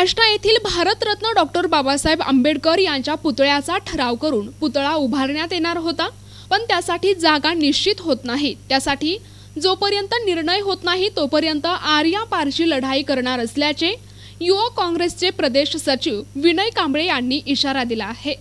आष्टा येथील भारतरत्न डॉक्टर बाबासाहेब आंबेडकर यांच्या पुतळ्याचा ठराव करून पुतळा उभारण्यात येणार होता. पण त्यासाठी जागा निश्चित होत नाही. त्यासाठी जोपर्यंत निर्णय होत नाही तोपर्यंत आर्या पारची लढाई करणार असल्याचे युवक काँग्रेसचे प्रदेश सचिव विनय कांबळे यांनी इशारा दिला आहे.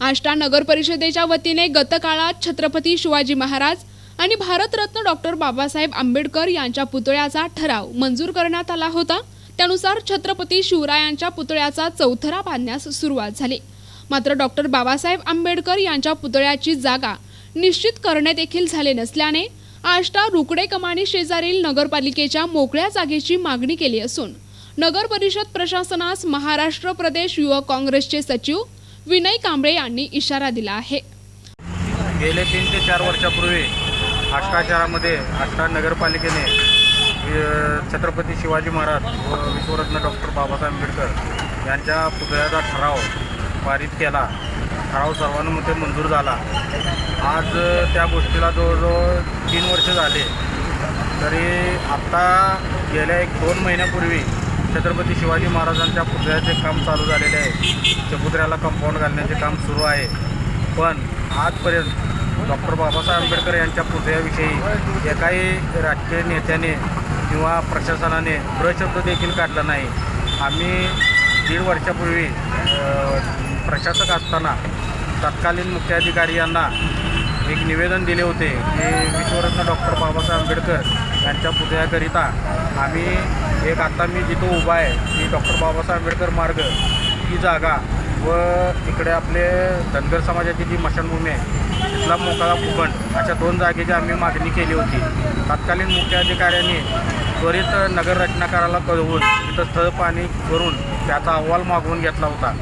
आष्टा नगर परिषदेच्या वतीने गतकाळात छत्रपती शिवाजी महाराज आणि भारतरत्न डॉक्टर बाबासाहेब आंबेडकर यांच्या पुतळ्याचा ठराव मंजूर करण्यात आला होता. त्यानुसार छत्रपती शिवरायांच्या पुतळ्याचा चौथरा बांधण्यास सुरुवात झाली. मात्र डॉक्टर बाबासाहेब आंबेडकर यांच्या पुतळ्याची जागा निश्चित करणे देखील झाले नसल्याने आष्टा रुकडे कमानी शेजारील नगरपालिकेच्या मोकळ्या जागेची मागणी केली असून नगर परिषद प्रशासनास महाराष्ट्र प्रदेश युवक काँग्रेसचे सचिव विनय कांबळे यांनी इशारा दिला आहे. गेले तीन ते चार वर्षापूर्वी आष्टा शहरामध्ये आष्टा नगरपालिकेने छत्रपती शिवाजी महाराज व विश्वरत्न डॉक्टर बाबासाहेब आंबेडकर यांच्या पुतळ्याचा ठराव पारित केला. ठराव सर्वानुमते मंजूर झाला. आज त्या गोष्टीला जवळजवळ तीन वर्ष झाले. तरी आत्ता गेल्या एक दोन महिन्यापूर्वी छत्रपती शिवाजी महाराजांच्या पुतळ्याचे काम चालू झालेले आहे. त्या पुतळ्याला कंपाऊंड घालण्याचे काम सुरू आहे. पण आजपर्यंत डॉक्टर बाबासाहेब आंबेडकर यांच्या पुतळ्याविषयी एकाही राजकीय नेत्याने किंवा प्रशासनाने प्रशब्द देखील काढला नाही. आम्ही दीड वर्षापूर्वी प्रशासक असताना तत्कालीन मुख्याधिकारी यांना एक निवेदन दिले होते की विश्वरत्न डॉक्टर बाबासाहेब आंबेडकर यांच्या पुतळ्याकरिता आम्ही एक आता मी जिथं उभा आहे की डॉक्टर बाबासाहेब आंबेडकर मार्ग ही जागा व इकडे आपले धनगर समाजाची जी मशानभूमी आहे तिथला मोकळा भूखंड अशा दोन जागेची आम्ही मागणी केली होती. तत्कालीन मुख्याधिकाऱ्यांनी त्वरित नगररचनाकाराला कळवून तिथं स्थळ पाणी करून त्याचा अहवाल मागवून घेतला होता.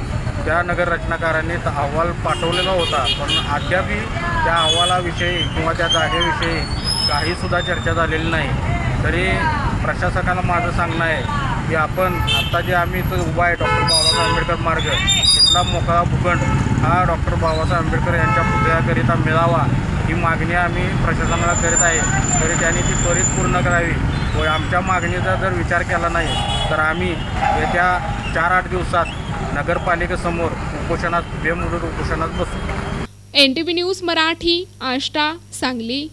त्या नगररचनाकारांनी अहवाल पाठवलेला होता पण अद्यापही त्या अहवालाविषयी किंवा त्या जागेविषयी काहीसुद्धा चर्चा झालेली नाही. तरी प्रशासकाला माझं सांगणं आहे की आपण आत्ता जे आम्ही इथं उभा आहे डॉक्टर बाबासाहेब आंबेडकर मार्ग इथला मोकळा भूखंड हा डॉक्टर बाबासाहेब आंबेडकर यांच्या पुतळ्याकरिता मिळावा ही मागणी आम्ही प्रशासनाला करीत आहे. तरी त्यांनी ती त्वरित पूर्ण करावी. व आमच्या मागणीचा जर विचार केला नाही तर आम्ही येत्या चार आठ दिवसात नगरपालिकेसमोर उपोषणात बेमुदत उपोषणात बसू. N T V news Marathi Ashta Sangli.